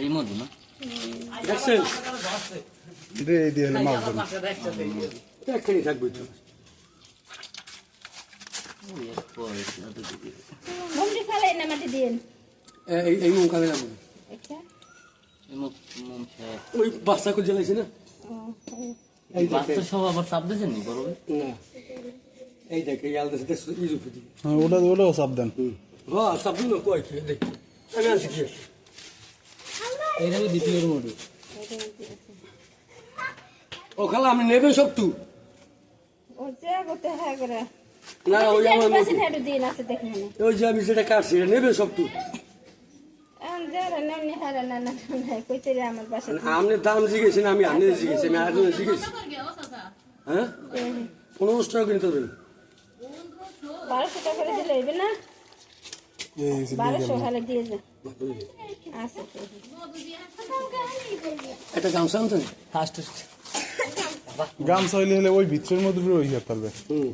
এই মধু না? দেখছেন? দে এই দিয়ে হলে মাছ ধরুন। একখানি থাকবে তো। না এই এই মুখ মুখ মুখ শেষ। ওই বাচ্চা করে জ্বালাইছে না? ও, এই। এই বাচ্চা সব আবার চাপ দিয়েছেন নি না। এই দেখে এই আলাদা সাথে ইজ হ্যাঁ ওটা ওটাও চাপ দেন। হ্যাঁ সব দিন দেখ। আমি আনছি কি এইটা আমি দ্বিতীয় মধু ও খালা আমি নেবে সব তু। হ্যাঁ না ওই আমার ওই যে আমি যেটা কাটছি এটা নেবে সব তু। আমার আপনি দাম জিজ্ঞেসি আমি আপনি জিজ্ঞেছি আমি আরেকজন জিজ্ঞেসি। হ্যাঁ? পনেরোশো টাকা কিনতে হবে। বারোশো টাকা করে দিলে না? তো। একটা গামছা ফার্স্ট গামছা হইলে হলে ওই ভিতরের মধ্যে ওই হয়ে পারবে হুম।